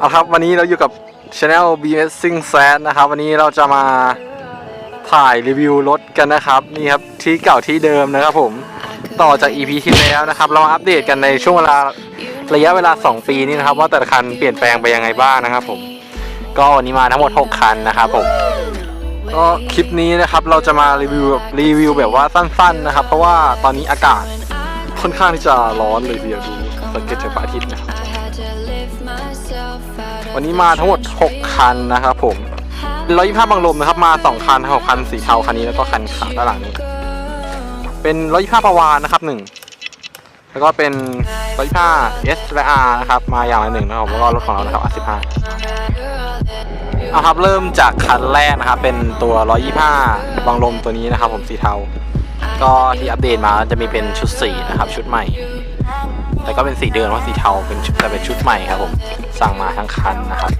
เอาครับวันนี้เราอยู่กับ Channel BS Sing Sad นะครับ วันนี้เราจะมาถ่ายรีวิวรถกันนะครับนี่ครับที่เก่าที่เดิมนะครับผมต่อจาก EP ที่แล้วนะครับ เรามาอัปเดตกันในช่วงเวลาระยะเวลา 2 ปีนี้นะครับ ว่าแต่ละคันเปลี่ยนแปลงไปยังไงบ้างนะครับผมก็วันนี้มาทั้งหมด 6 คันนะครับผมก็คลิปนี้นะครับเราจะมารีวิวรีวิวแบบว่าสั้นๆนะครับ เพราะว่าตอนนี้อากาศค่อนข้างที่จะร้อนเลยทีเดียวดูสังเกตจากพระอาทิตย์นะครับ วันนี้มาทั้งหมด 6 คันนะครับผมร้อยยี่ห้าบังลมนะครับ มา2คันหกคันสีเทาคันนี้แล้วก็คันขาวด้านหลังนี้ เป็นร้อยยี่ห้าประวานนะครับหนึ่งแล้วก็เป็นร้อยยี่ห้า S และ R นะครับ มาอย่างละหนึ่งนะครับแล้วก็รถของเรานะครับ R15 เอาครับเริ่มจากคันแรกนะครับ เป็นตัวร้อยยี่ห้าบังลมตัวนี้นะครับ ผมสีเทา ก็ที่อัปเดตมาจะมีเป็นชุดสีนะครับ ชุดใหม่ แต่ก็เป็นสีเดิมว่าสีเทาเป็นแต่เป็นชุดใหม่ครับผมสั่งมาทั้งคันนะครับ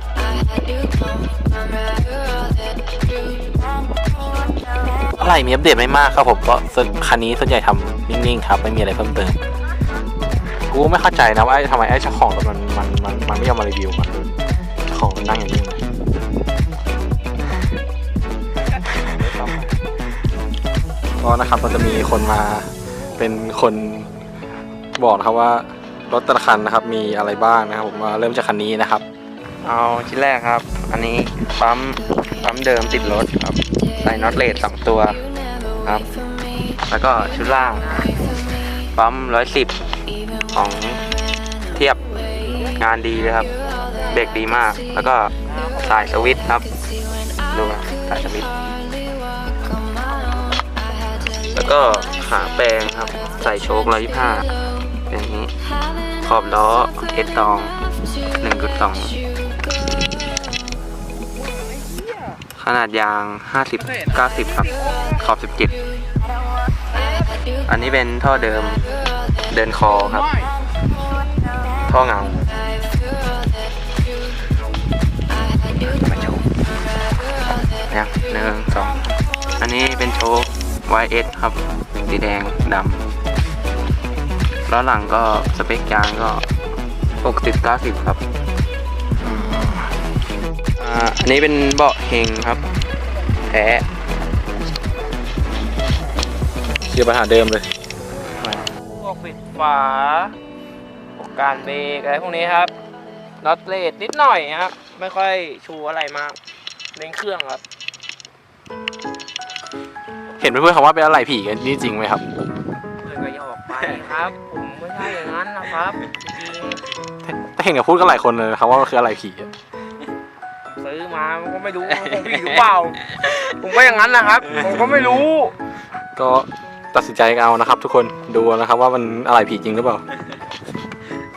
อะไรมีอัปเดตไม่มากครับผมก็คันนี้ส่วนใหญ่ทำนิ่งๆครับไม่มีอะไรเพิ่มเติมกูไม่เข้าใจนะว่าทำไมไอ้เจ้าของมันมันมันมันไม่ยอมมารีวิวมันเจ้าของรถนั่งอย่างนี้เลยก็นะครับมันจะมีคนมาเป็นคน บอกนะครับว่ารถแต่ละคันนะครับมีอะไรบ้างนะครับผมมาเริ่มจากคันนี้นะครับ เอาชิ้นแรกครับ อันนี้ปั๊มปั๊มเดิมติดรถครับใส่น็อตเลสสองตัวครับ แล้วก็ชุดล่างปั๊มร้อยสิบของเทียบงานดีเลยครับเบรกดีมาก แล้วก็สายสวิตช์ครับดูนะสายสวิตช์แล้วก็ขาแปลงครับ ใส่โชคร้อยยี่ห้าอย่า ขอบล้อเอสตองหนึ่งจุดสองขนาดยาง 50 90 ครับ ขอบ 17 อันนี้เป็นท่อเดิมเดินคอครับ ท่อเงามาโชว์นี่หนึ่งสองอันนี้เป็นโชว์ YS ครับสีแดงดำ ล้อหลังก็สเปคยางก็60 90ครับอ่าอันนี้เป็นเบาะเฮงครับแท้เกี่ยวปัญหาเดิมเลยพวกปิดฝาพวกการเบรกอะไรพวกนี้ครับน็อตเลดนิดหน่อยครับ ไม่ค่อยชูอะไรมากเล่นเครื่องครับ เห็นเพื่อนๆเขาว่าเป็นอะไรผีกันนี่จริงไหมครับ ไปครับ ผมไม่ใช่อย่างนั้นนะครับจริงแต่เห็นกับพูดกันหลายคนเลยนะครับว่ามันคืออะไรผีอะๆซื้อมามันก็ไม่รู้ว่าของพี่หรือเปล่า ผมก็อย่างนั้นนะครับ ผมก็ไม่รู้ก็ตัดสินใจกันเอานะครับ ทุกคนดูนะครับว่ามันอะไรผีจริงหรือเปล่า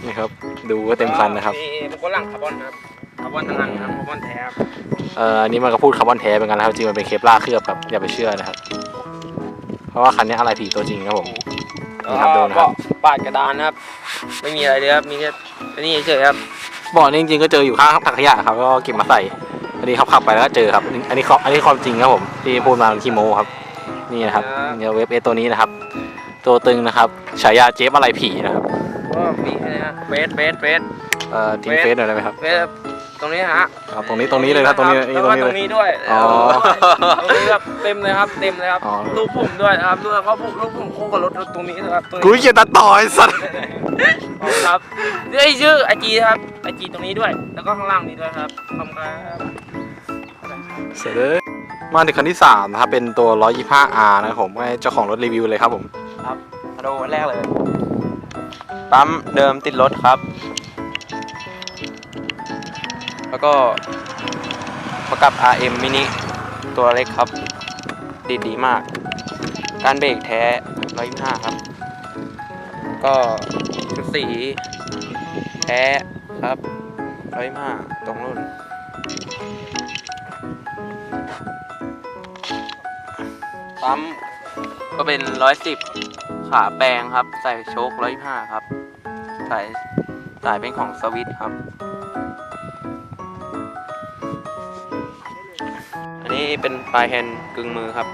นี่ครับ ดูก็เต็มคันนะครับมีเป็นคนหลังคาร์บอนครับคาร์บอนทั้งหลังครับคาร์บอนแท้ครับเอ่ออันนี้มันก็พูดคาร์บอนแท้เป็นกันนะครับจริงมันเป็นเคปลาร์เคลือบครับอย่าไปเชื่อนะครับ เพราะว่าคันนี้อะไรผีตัวจริงครับผม นี่ครับดูนะครับก็ปาดกระดานนะครับ ไม่มีอะไรเลยครับ มีแค่อันนี้เฉยๆครับบ่อนี้จริงๆก็เจออยู่ข้างถังขยะครับ ก็เก็บมาใส่อันนี้ขับๆไปแล้วก็เจอครับ อันนี้เขาอันนี้ความจริงครับผมที่พูดมาคีโมครับ นี่นะครับเนี่ยเว็บเอตัวนี้นะครับ ตัวตึงนะครับฉายาเจฟอะไรผีนะครับก็มีแค่นี้ฮะเฟสเฟสเฟสเอ่อทิ้งเฟซหน่อยได้ไหมครับเฟส ตรงนี้ฮะเอาตรงนี้ตรงนี้เลยครับตรงนี้แล้วตรก็งนี้ตเลรยงนี้ด้วยอ๋อ ตรงนี้แบบเต็มเลยครับเต็มเลยครับอ๋อรูปผมด้วยนะครับด้วยเขาผมรูปผมคู่กับรถตรงนี้นะครับตรงกูนี้เกียดตัดต่อไอ้สัสครับนี่ชื่อไอจีครับไอจีตรงนี้ด้วย แล้วก็ข้างล่างนี้ด้วยครับขอบคุณครับเสร็จเลยมาถึงคันที่สามนะครับเป็นตัว 125R นะครับผมให้เจ้าของรถรีวิวเลยครับผมมาดูวันแรกเลย ปั๊มเดิมติดรถครับ แล้วก็ประกับ RM mini ตัวเล็กครับ ดีดีมาก การเบรกแท้ 125 ครับ ก็ชุดสีแท้ครับ 125 ตรงรุ่นปั๊มก็เป็น 110 ขาแปลงครับ ใส่โชค125 ครับ สายสายเป็นของสวิตครับ นี้เป็นปลายแฮนด์กึ่งมือครับ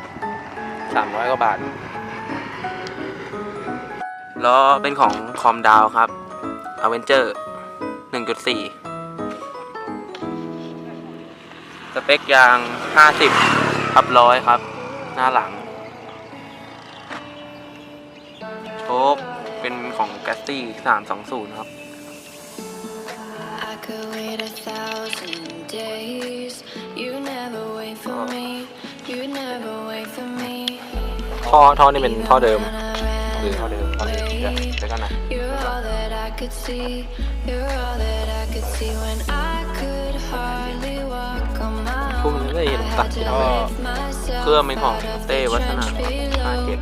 300กว่าบาท ล้อเป็นของคอมดาวครับ a v e n g e r 1.4 สเปคยาง 50ทับร้อยครับ หน้าหลัง โชคเป็นของแกสตี้320 ครับ I could wait a thousand ท่อท่อนี่เป็นท่อเดิมหรือเท่าเดิมครับเดี๋ยวเดี๋ยวกันนะ You're all that I could see. You're all that I could see when I could hardly walk on my พวก own. นี้ไม่เห็น I ตัด had ที่ to ท่อ lift myself เครื่องเป็นของ out of เต้วัฒนา the ครับ trench below.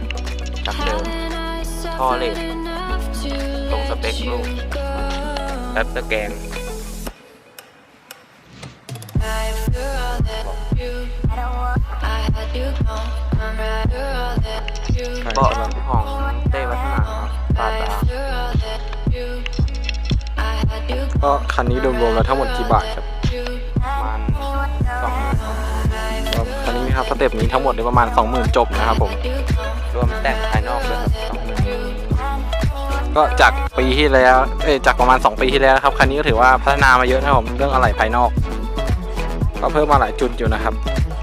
57จากเดิม Hadn't I ท่อเลท suffered enough to ตรงสเปค let ลู you ก go? แป๊บตะแกรง เบาะของเต้วัฒนาปาตาก็คันนี้รวมๆแล้วทั้งหมดกี่บาทครับประมาณสองหมื่นครับก็คันนี้ครับสเต็ปนี้ทั้งหมดเลยประมาณ20,000จบนะครับผมรวมแต่งภายนอกด้วยครับสองหมื่นก็จากปีที่แล้วเอ้จากประมาณ 2 ปีที่แล้วครับคันนี้ก็ถือว่าพัฒนามาเยอะนะครับผมเรื่องอะไหล่ภายนอก ก็เพิ่มมาหลายจุดอยู่นะครับ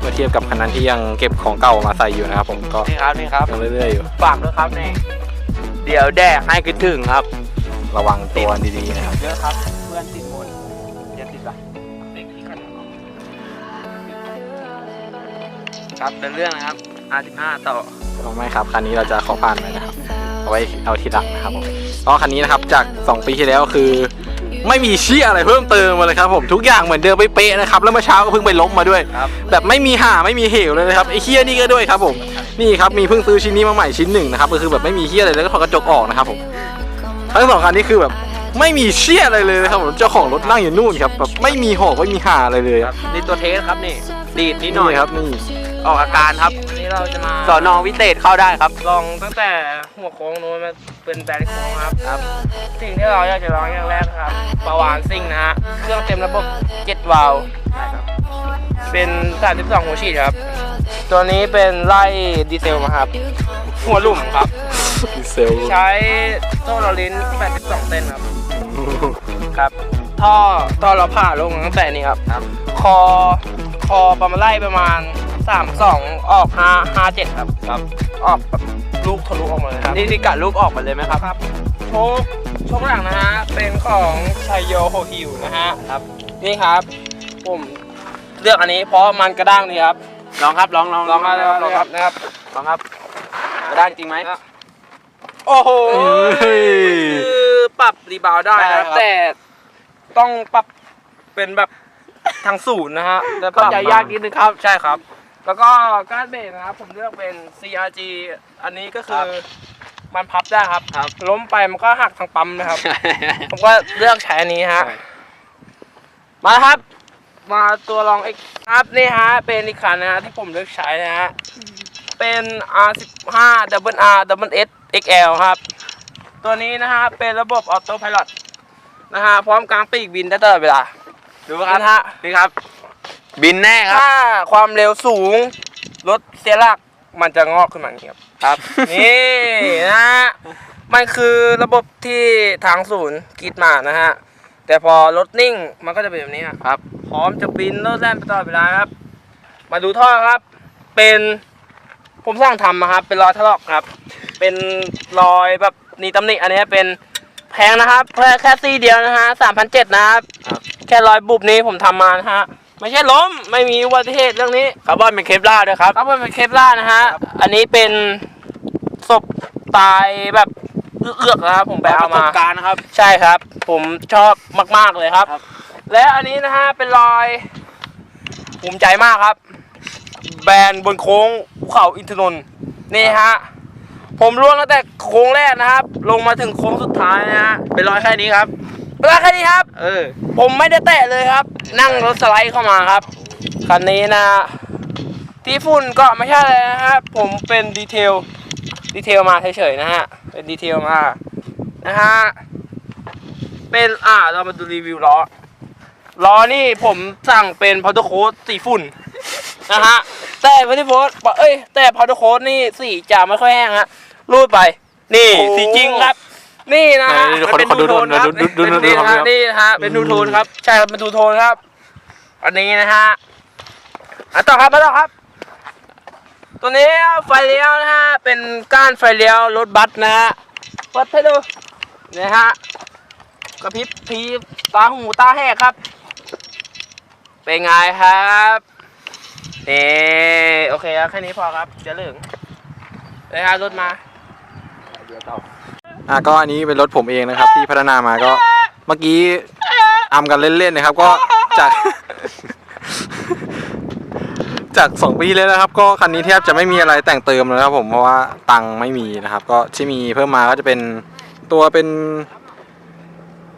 เมื่อเทียบกับคันนั้นที่ยังเก็บของเก่ามาใส่อยู่นะครับ ผมก็นี่ครับนี่ครับยังเรื่อยๆอยู่ ฝากด้วยครับนี่เดี๋ยวแดกให้คิดถึงครับ ระวังตัวดีๆนะครับ เยอะครับ เพื่อนติดหมดอย่าติดละเด็กที่ขันออกครับเป็นเรื่องนะครับ R15 ต่อไม่ครับคันนี้เราจะขอผ่านไปนะครับ เอาไว้เอาทีหลังนะครับผมก็คันนี้นะครับจาก 2 ปีที่แล้วคือ ไม่มีเชี่ยอะไรเพิ่มเติมมาเลยครับผมทุกอย่างเหมือนเดิมเป๊ะๆนะครับแล้วเมื่อเช้าก็เพิ่งไปล้มมาด้วยครับแบบไม่มีห่าไม่มีเหวเลยนะครับไอ้เฮี้ยนี่ก็ด้วยครับผมนี่ครับมีเพิ่งซื้อชิ้นนี้มาใหม่ชิ้นหนึ่งนะครับก็คือแบบไม่มีเฮี้ยอะไรเลยแล้วก็ถอดกระจกออกนะครับผมทั้งสองคันนี้คือแบบไม่มีเชี่ยอะไรเลยนะครับผมเจ้าของรถนั่งอยู่นู่นครับแบบไม่มีหอกไม่มีห่าอะไรเลยครับนี่ตัวเทสครับนี่ดีดนิดหน่อยครับนี่ ออกอาการครับ วันนี้เราจะมาสอนอวิเศษเข้าได้ครับ ลองตั้งแต่หัวโค้งนู้นมาเป็นแบนโค้งครับครับ สิ่งที่เราอยากจะลองอย่างแรกนะครับปาวานซิ่งนะฮะเครื่องเต็มระบบ7วาล์วเป็น32หัวฉีดครับ ตัวนี้เป็นไล่ดีเซลมาครับ หัวหลุมครับ ดีเซลใช้โซ่ลอลิน82เส้นครับ ครับ ท่อท่อเราผ่าลงตั้งแต่นี้ครับครับคอคอประมาณไล่ประมาณ 32ออก5 57ครับครับ ออกแบบลูกทะลุออกมาเลยครับนี่นี่กัดลูกออกมาเลยไหมครับ ครับโชคโชคหลังนะฮะเป็นของชัยโยโฮฮิวนะฮะครับ นี่ครับ ผมเลือกอันนี้เพราะมันกระด้างดีครับลองครับลองลองลองครับลองครับนะครับลองครับได้จริงไหมโอ้โหเฮ้ยคือปรับรีบาวด์ได้ได้ครันะบแต่ต้องปรับเป็นแบบทางศูนย์นะฮะแต่ปรับเข้าใจยากนิดนึงครับใช่ครับ แล้วก็การเบรกนะครับ ผมเลือกเป็น CRG อันนี้ก็คือมันพับได้ครับ ครับ ล้มไปมันก็หักทางปั๊มนะครับ ผมก็เลือกใช้อันนี้ฮะมาครับ มาตัวรองเอกครับนี่ฮะ เป็นอีกคันนะฮะที่ผมเลือกใช้นะฮะ เป็น R15 Double R Double S XL ครับ ตัวนี้นะฮะ เป็นระบบออโต้พ l o t นะฮะ พร้อมกลางปีกบินได้ตลอดเวลา ดูครับนะฮะ นี่ครับ บินแน่ครับ ถ้าความเร็วสูง รถเสียหลักมันจะงอกขึ้นมาอย่างนี้ครับ ครับ นี่นะฮะมันคือระบบที่ทางศูนย์คิดมานะฮะ แต่พอรถนิ่งมันก็จะเป็นแบบนี้ฮะครับ พร้อมจะบินโลดแล่นไปตลอดเวลาครับ มาดูท่อครับ เป็นผมสร้างทำมาครับ เป็นรอยถลอกครับ เป็นรอยแบบนีตำหนิอันนี้เป็นแพงนะครับแค่แค่ซีเดียวนะฮะสามพันเจ็ดนะครับ ครับ แค่รอยบุบนี้ผมทำมานะฮะ ไม่ใช่ล้มไม่มีอุบัติเหตุเรื่องนี้คาร์บอนเป็นเคปลาร์ด้วยครับ ครับมันเป็นเคปล่าร์นะฮะ อันนี้เป็นศพตายแบบเอือกๆนะครับผมไปเอาประสมา บการณ์นะครับ ใช่ครับ ผมชอบมาก ๆ เลยครับ ครับ และอันนี้นะฮะ เป็นรอยภูมิใจมากครับ แบรนด์บนโค้งภูเขาอินทนนท์นี่ฮะ ผมร่วงตั้งแต่โค้งแรกนะครับ ลงมาถึงโค้งสุดท้ายนะฮะ เป็นรอยแค่นี้ครับเป็น รอยแค่นี้ครับ เออ ผมไม่ได้แตะเลยครับ นั่งรถสไลด์เข้ามาครับ คันนี้นะฮะที่ฝุ่นก็ไม่ใช่เลยนะครับ ผมเป็นดีเทล ดีเทลมาเฉยๆนะฮะ เป็นดีเทลมา นะฮะ เป็นอ่าเรามาดูรีวิวล้อ ล้อนี่ผมสั่งเป็นพาวเดอร์โค้ดสีฝุ่นนะฮะ แต่พาวเดอร์โค้ดบอกเอ้ย แต่พาวเดอร์โค้ดนี่สีจะไม่ค่อยแห้งฮะ รูดไป นี่โอ้สีจริงครับ นี่นะฮะไหนๆมันเป็นขอดูดูโทนครับดูดูดูดูเป็นนี่ดูนะครัฮะบ นี่นะฮะเป็นดูโทนครับ ใช่ครับเป็นดูโทนครับอันนี้นะฮะอะต่อครับมาต่อครับ ตัวนี้ไฟเลี้ยวนะฮะเป็นก้านไฟเลี้ยวรถบัสนะฮะเปิดให้ดูนี่ฮะกระพริบพริบตาหูตาแหกครับ เป็นไงครับนี่โอเคครับแค่นี้พอครับเดี๋ยวเหลืองเลยฮะรถมา เดี๋ยวต่อ อะก็อันนี้เป็นรถผมเองนะครับ ที่พัฒนามาก็เมื่อกี้อำกันเล่นๆนะครับ ก็จาก จากสองปีเลยนะครับ ก็คันนี้แทบจะไม่มีอะไรแต่งเติมเลยนะครับผมเพราะว่าตังค์ไม่มีนะครับ ก็ที่มีเพิ่มมาก็จะเป็นตัวเป็น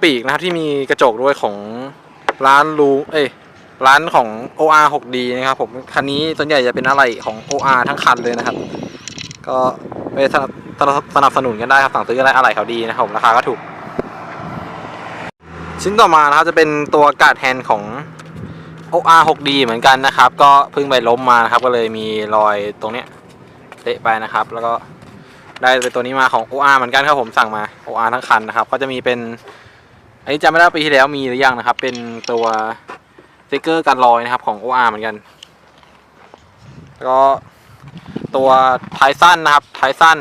ปีกนะครับที่มีกระจกด้วยของร้านรูเอ้ยร้านของ OR 6D นะครับผมคันนี้ส่วนใหญ่จะเป็นอะไรของ OR ทั้งคันเลยนะครับ ก็ ไปสนับสนับสนับสนุนกันได้ครับสั่งซื้ออะไรอะไรเขาดีนะครับผมราคาก็ถูก ชิ้นต่อมานะครับจะเป็นตัวการ์ดแฮนด์ของ OR 6D เหมือนกันนะครับ ก็เพิ่งไปล้มมานะครับ ก็เลยมีรอยตรงเนี้ยเตะไปนะครับ แล้วก็ได้เป็นตัวนี้มาของ OR เหมือนกันครับผมสั่งมา OR ทั้งคันนะครับ ก็จะมีเป็น อันนี้จำไม่ได้ปีที่แล้วมีหรือยังนะครับ เป็นตัวสติกเกอร์กันรอยนะครับของ OR เหมือนกัน แล้วก็ ตัวท้ายสั้นนะครับท้ายสั้น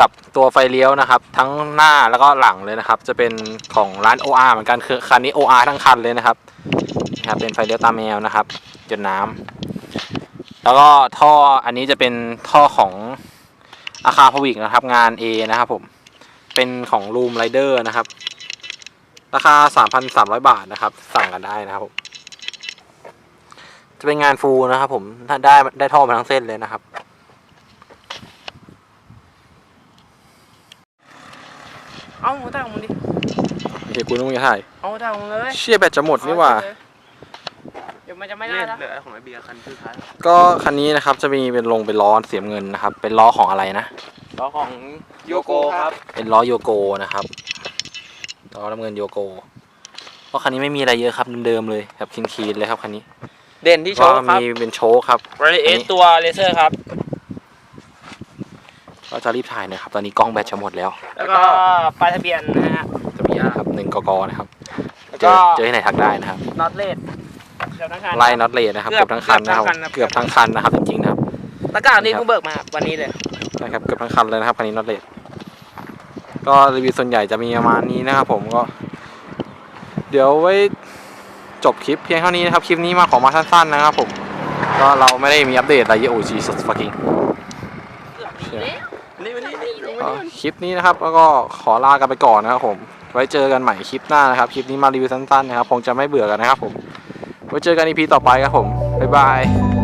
กับตัวไฟเลี้ยวนะครับ ทั้งหน้าแล้วก็หลังเลยนะครับ จะเป็นของร้าน OR เหมือนกันคือคันนี้ OR ทั้งคันเลยนะครับนะครับเป็นไฟเลี้ยวตาแมวนะครับหยดน้ำแล้วก็ท่ออันนี้จะเป็นท่อของอาคาพวิกนะครับ งาน A นะครับผมเป็นของ Room Rider นะครับ ราคา 3,300 บาทนะครับ สั่งกันได้นะครับผม จะเป็นงานฟูลนะครับผมถ้าได้ได้ท่อมาทั้งเส้นเลยนะครับ เอาหัวตาของมึงดิเดี๋ยวกูต้องจะถ่ายเอาหัวตาของมึงเลยเชี่ยแบตจะหมดนี่หว่า เดี๋ยวมันจะไม่ได้นะเหลือของไอเบียร์คันสุดท้ายก็คันนี้นะครับจะมีเป็นลงเป็นล้อเสียมเงินนะครับ เป็นล้อของอะไรนะ ล้อของโยโกครับ เป็นล้อโยโกนะครับ ล้อน้ำเงินโยโก เพราะคันนี้ไม่มีอะไรเยอะครับเดิมๆเลยแบบคีนๆเลยครับคันนี้ เด่นที่โชก็ว์ครับมีเป็นโชว์ครับรายละเอียดตัวเลเซอร์ครับ ก็จะรีบถ่ายหนะครับ ตอนนี้กล้องแบตจะหมดแล้วแล้วก็ป้ายทะเบียนนะฮะ จะมีนะครับหนึ่งกกนะครับแล้วเจก็อเจอที่ไหนทักได้นะครับ น็อตเลดเดี๋ยวทั้งคันไล่น็อตเลดนะครับเกืเกืออบบทั้งคันนะครับเกืเกืออบบทั้ทั้งงคัคัน นนะครับจริงๆนะครับหน้ากากนี่เพิ่งเบิกมาวันนี้เลย นะครับเกือบทั้งคันเลยนะครับคันนี้น็อตเลดก็รีวิวส่วนใหญ่จะมีประมาณนี้นะครับผมก็ เดี๋ยวไว้ จบคลิปเพียงเท่านี้นะครับ คลิปนี้มาขอมาสั้นๆนะครับผม ก็เราไม่ได้มีอัปเดตอะไรเยอะโอ้จีสุดฟักกิ้งคลิปนี้นะครับแล้วก็ขอลากันไปก่อนนะครับผม ไว้เจอกันใหม่คลิปหน้านะครับ คลิปนี้มารีวิวสั้นๆนะครับ คงจะไม่เบื่อกันนะครับผม ไว้เจอกันอีพีต่อไปครับผม บ๊ายบาย